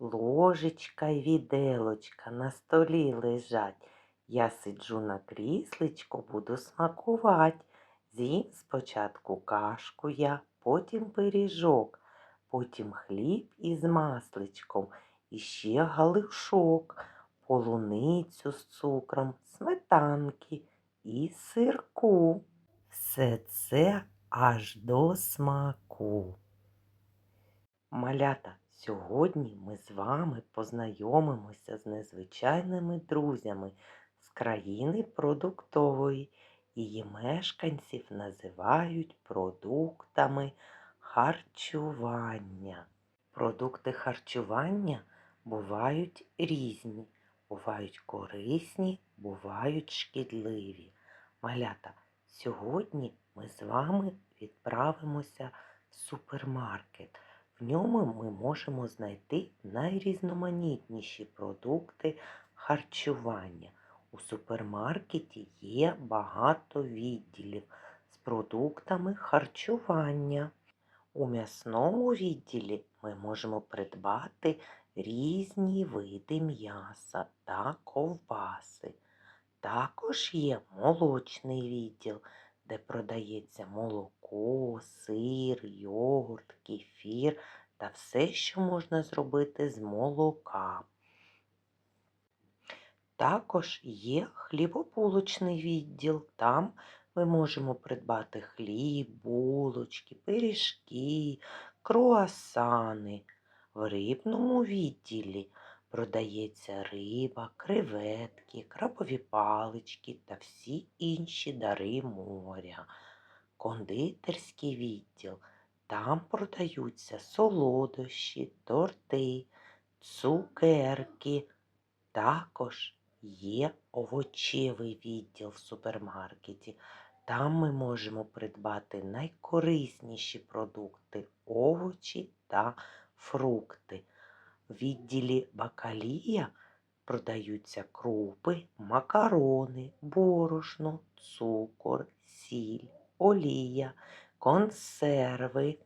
Ложечка й віделочка на столі лежать. Я сиджу на кріслечку, буду смакувати. З'їм спочатку кашку я, потім пиріжок, потім хліб із масличком, і ще галушок, полуницю з цукром, сметанки і сирку. Все це аж до смаку. Малята, сьогодні ми з вами познайомимося з незвичайними друзями з країни продуктової. Її мешканців називають продуктами харчування. Продукти харчування бувають різні, бувають корисні, бувають шкідливі. Малята, сьогодні ми з вами відправимося в супермаркет. В ньому ми можемо знайти найрізноманітніші продукти харчування. У супермаркеті є багато відділів з продуктами харчування. У м'ясному відділі ми можемо придбати різні види м'яса та ковбаси. Також є молочний відділ, де продається молоко, сир, йогурт, кефір та все, що можна зробити з молока. Також є хлібобулочний відділ. Там ми можемо придбати хліб, булочки, пиріжки, круасани. В рибному відділі продається риба, креветки, крабові палички та всі інші дари моря. Кондитерський відділ. Там продаються солодощі, торти, цукерки. Також є овочевий відділ в супермаркеті. Там ми можемо придбати найкорисніші продукти, овочі та фрукти. В відділі бакалія продаються крупи, макарони, борошно, цукор, сіль, олія, консерви.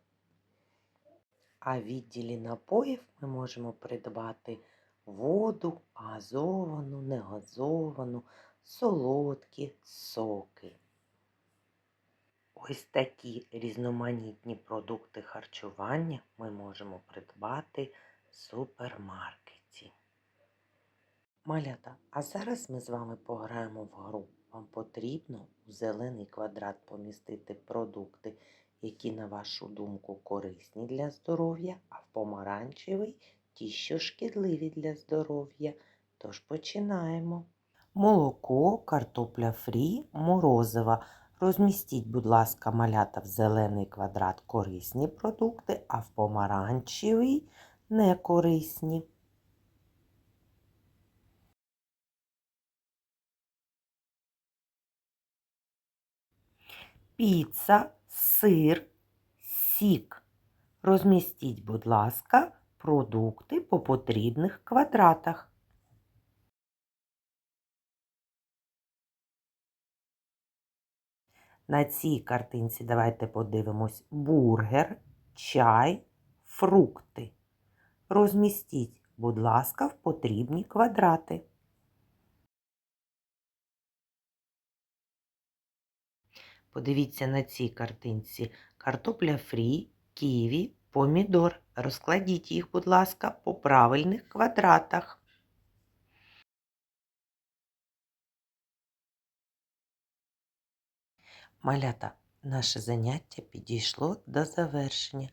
А в відділі напоїв ми можемо придбати воду, газовану, негазовану, солодкі соки. Ось такі різноманітні продукти харчування ми можемо придбати в супермаркеті. Малята, а зараз ми з вами пограємо в гру. Вам потрібно у зелений квадрат помістити продукти, які, на вашу думку, корисні для здоров'я, а в помаранчевий ті, що шкідливі для здоров'я. Тож починаємо. Молоко, картопля фрі, морозива. Розмістіть, будь ласка, малята в зелений квадрат корисні продукти, а в помаранчевий некорисні. Піца, сир, сік. Розмістіть, будь ласка, продукти по потрібних квадратах. На цій картинці давайте подивимось бургер, чай, фрукти. Розмістіть, будь ласка, в потрібні квадрати. Подивіться на цій картинці картопля фрі, ківі, помідор. Розкладіть їх, будь ласка, по правильних квадратах. Малята, наше заняття підійшло до завершення.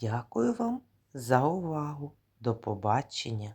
Дякую вам за увагу. До побачення!